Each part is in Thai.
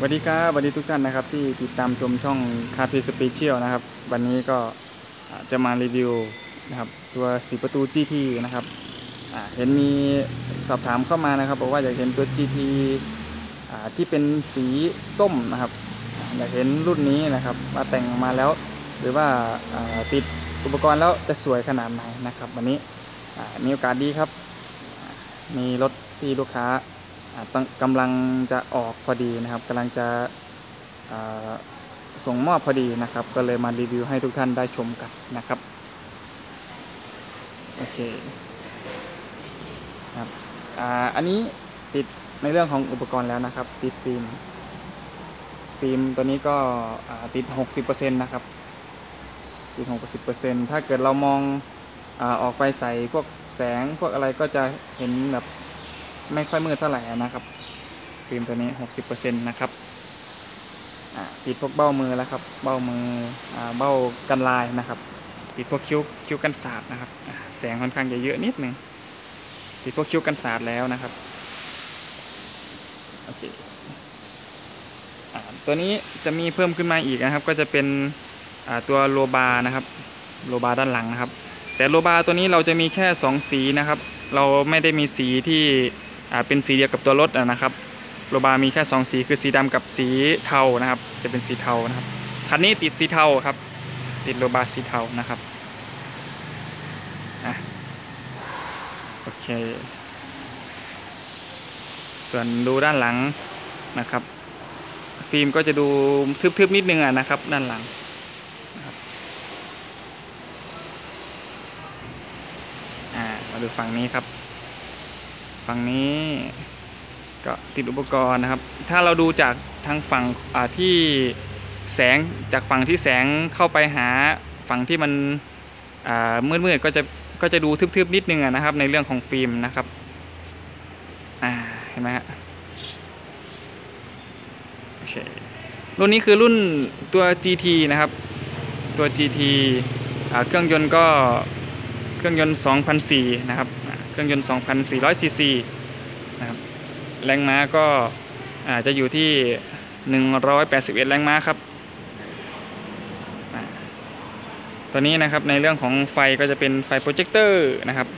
สวัสดีครับสวัสดีทุกท่านนะครับที่ติดตามชมช่องคาเฟ่สเปเชียลนะครับ วันนี้ก็จะมารีวิวนะครับตัวสีประตู GT นะครับเห็นมีสอบถามเข้ามานะครับบอกว่าอยากเห็นตัว GT ที่เป็นสีส้มนะครับอยากเห็นรุ่นนี้นะครับว่าแต่งมาแล้ว หรือว่าติดอุปกรณ์แล้วจะสวยขนาดไหนนะครับ วันนี้มีโอกาสดีครับ มีรถที่ลูกค้า กำลังจะออกพอดีนะครับกำลังจะส่งมอบพอดีนะครับ ก็เลยมารีวิวให้ทุกท่านได้ชมกันนะครับโอเคครับอ,อันนี้ติดในเรื่องของอุปกรณ์แล้วนะครับ ติดฟิล์มฟิล์มตัวนี้ก็ติด 60%นะครับ ติด 60%ถ้าเกิดเรามองอออกไปใส่พวกแสงพวกอะไรก็จะเห็นแบบ ไม่ค่อยมืดเท่าไหร่นะครับฟิล์มตัวนี้ 60%นะครับอ่าติดพวกเบ้ามือแล้วครับ เบ้ามืออเบ้ากันลายนะครับ ติดพวกคิ้วคิ้วกันสาดนะครับ แสงค่อนข้างจะเยอะนิดหนึง ติดพวกคิ้วกันสาดแล้วนะครับ โอเคอตัวนี้จะมีเพิ่มขึ้นมาอีกนะครับ ก็จะเป็นตัวโลบานะครับ โลบาด้านหลังนะครับ แต่โลบาตัวนี้เราจะมีแค่ 2 สีนะครับ เราไม่ได้มีสีที่ เป็นสีเดียวกับตัวรถนะครับโลบามีแค่2สีคือสีดำกับสีเทานะครับ จะเป็นสีเทานะครับคันนี้ติดสีเทาครับ ติดโลบาสีเทานะครับอะโอเค ส่วนดูด้านหลังนะครับ ฟิล์มก็จะดูทึบๆนิดนึงอะนะครับ ด้านหลังอ่ามาดูฝั่งนี้ครับ ฝั่งนี้ก็ติดอุปกรณ์นะครับ ถ้าเราดูจากทางฝั่งที่แสงจากฝั่งที่แสงเข้าไปหาฝั่งที่มันมืดๆก็จะก็จะดูทึบๆนิดนึงนะครับ ในเรื่องของฟิล์มนะครับเห็นไหมฮะโอเครุ่นนี้คือรุ่นตัว GT นะครับ ตัว GT เครื่องยนต์ก็เครื่องยนต์ 2,004 นะครับ รื่องยนต์ 2,400 ซีซีนะครับแรงม้าก็อาจะอยู่ที่ 181 แรงม้าครับตัวนี้นะครับในเรื่องของไฟก็จะเป็นไฟโปรเจคเตอร์นะครับ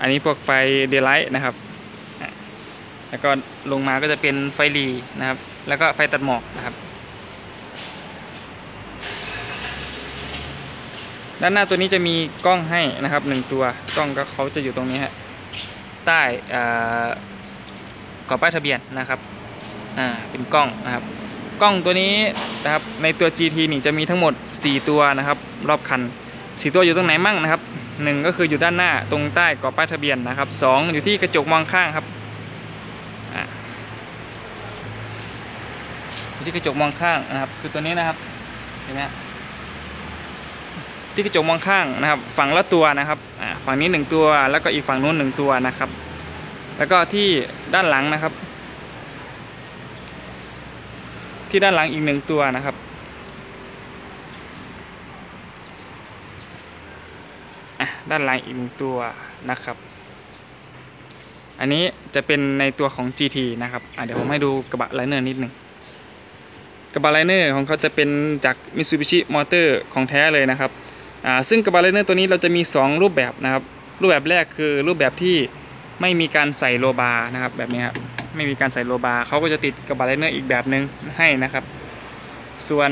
อันนี้พวกไฟเดย์ไลท์นะครับ แล้วก็ลงมาก็จะเป็นไฟหลีนะครับ แล้วก็ไฟตัดหมอกนะครับ ด้านหน้าตัวนี้จะมีกล้องให้นะครับหนึ่งตัวกล้องก็เขาจะอยู่ตรงนี้ฮะใต้อ่ากรอบป้ายทะเบียนนะครับอ่าเป็นกล้องนะครับกล้องตัวนี้นะครับในตัว GT นี่จะมีทั้งหมด 4 ตัวนะครับรอบคัน 4 ตัวอยู่ตรงไหนมั่งนะครับหนึ่งก็คืออยู่ด้านหน้าตรงใต้กรอบป้ายทะเบียนนะครับสองอยู่ที่กระจกมองข้างครับอ่าอยู่ที่กระจกมองข้างนะครับ คือตัวนี้นะครับเห็นไหม ที่กระจกมองข้างนะครับ ฝั่งละตัวนะครับฝั่งนี้หนึ่งตัวแล้วก็อีกฝั่งนู้นหนึ่งตัวนะครับ แล้วก็ที่ด้านหลังนะครับ ที่ด้านหลังอีกหนึ่งตัวนะครับอะด้านหลังอีกตัวนะครับ อันนี้จะเป็นในตัวของ GT นะครับเดี๋ยวผมให้ดูกระบะไลเนอร์นิดหนึ่งกระบะไลเนอร์ของเขาจะเป็นจาก Mitsubishi Motor ของแท้เลยนะครับ ซึ่งกระบะไลเนอร์ตัวนี้เราจะมี 2 รูปแบบนะครับ รูปแบบแรกคือรูปแบบที่ไม่มีการใส่โลบาร์นะครับแบบนี้ครับไม่มีการใส่โลบาร์เขาก็จะติดกระบะไลเนอร์อีกแบบหนึ่งให้นะครับ ส่วน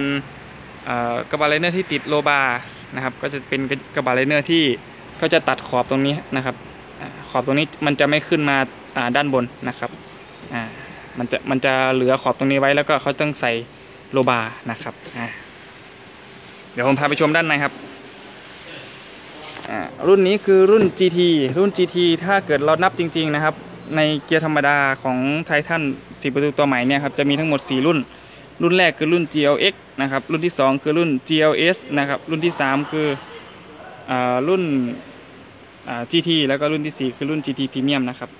กระบะไลเนอร์ที่ติดโลบาร์นะครับ ก็จะเป็นกระบะไลเนอร์ที่เขาจะตัดขอบตรงนี้นะครับขอบตรงนี้มันจะไม่ขึ้นมาด้านบนนะครับอ่ามันจะมันจะเหลือขอบตรงนี้ไว้แล้วก็เขาต้องใส่โลบาร์นะครับเดี๋ยวผมพาไปชมด้านในครับ รุ่นนี้คือรุ่น GT รุ่น GT ถ้าเกิดเรานับจริง ๆ นะครับ ในเกียร์ธรรมดาของไททัน4ประตูตัวใหม่เนี่ยครับจะมีทั้งหมด 4 รุ่น รุ่นแรกคือรุ่น GLX นะครับรุ่นที่ 2 คือรุ่น GLS นะครับรุ่นที่ 3 คืออ่ารุ่นอ่า GT แล้วก็รุ่นที่ 4 คือรุ่น GT Premium นะครับ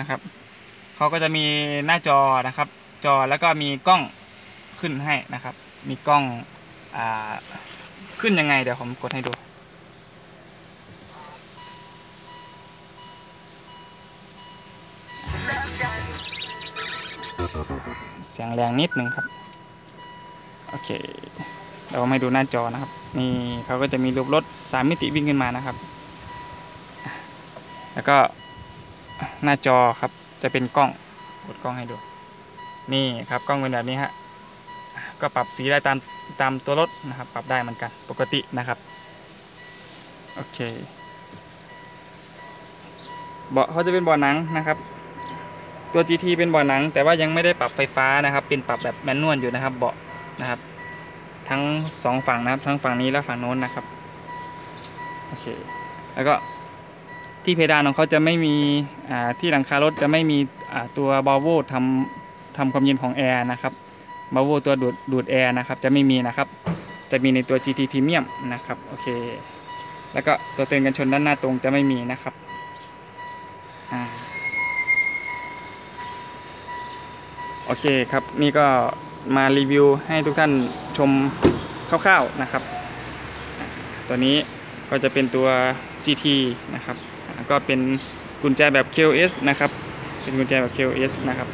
นะครับ เขาก็จะมีหน้าจอนะครับ จอแล้วก็มีกล้องขึ้นให้นะครับ มีกล้องอขึ้นยังไง เดี๋ยวผมกดให้ดูเสียงแรงนิดนึงครับ โอเค เราไม่ดูหน้าจอนะครับ นี่เขาก็จะมีรูปรถสามมิติวิ่งขึ้นมานะครับ แล้วก็หน้าจอครับ จะเป็นกล้องกดกล้องให้ดูนี่ครับกล้องเป็นแบบนี้ฮะก็ปรับสีได้ตามตามตัวรถนะครับ ปรับได้เหมือนกันปกตินะครับโอเคเบาะเขาจะเป็นเบาะหนังนะครับ ตัว GT เป็นเบาะหนัง แต่ว่ายังไม่ได้ปรับไฟฟ้านะครับ เป็นปรับแบบแมนนวลอยู่นะครับเบาะนะครับ ทั้งสองฝั่งนะครับ ทั้งฝั่งนี้และฝั่งโน้นนะครับโอเคแล้วก็ ที่เพดานของเขาจะไม่มีที่หลังคารถจะไม่มีตัวบาโวทำทำความเย็นของแอร์นะครับบาโวตัวดูดดูดแอร์นะครับจะไม่มีนะครับ จะมีในตัว GT Premium นะครับโอเค แล้วก็ตัวเตือนกันชนด้านหน้าตรงจะไม่มีนะครับอโอเคครับนี่ก็มารีวิวให้ทุกท่านชมคร่าวๆนะครับ ตัวนี้ก็จะเป็นตัว GT นะครับ ก็เป็นกุญแจแบบ KOS นะครับ เป็นกุญแจแบบ KOS นะครับ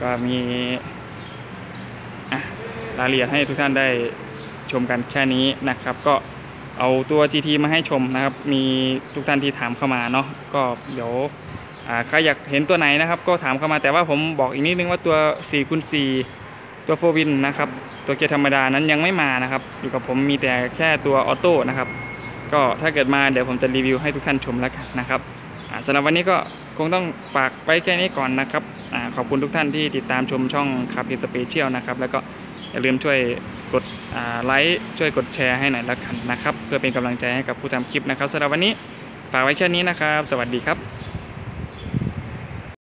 ก็มีรายละเอียดให้ทุกท่านได้ชมกันแค่นี้นะครับ ก็เอาตัว GT มาให้ชมนะครับ มีทุกท่านที่ถามเข้ามาเนาะก็เดี๋ยวใครอยากเห็นตัวไหนนะครับ ก็ถามเข้ามาแต่ว่าผมบอกอีกนิดนึงว่าตัว4คูณ4ตัวโฟวินนะครับ ตัวเกียร์ธรรมดานั้นยังไม่มานะครับ อยู่กับผมมีแต่แค่ตัวออโต้นะครับ ก็ถ้าเกิดมาเดี๋ยวผมจะรีวิวให้ทุกท่านชมแล้วกันนะครับสำหรับวันนี้ก็คงต้องฝากไว้แค่นี้ก่อนนะครับอขอบคุณทุกท่านที่ติดตามชมช่องคาเพสเปเชียลนะครับ แล้วก็อย่าลืมช่วยกดไลค์ช่วยกดแชร์ให้หน่อยละกันนะครับ เพื่อเป็นกำลังใจให้กับผู้ทำคลิปนะครับสำหรับวันนี้ฝากไว้แค่นี้นะครับ สวัสดีครับ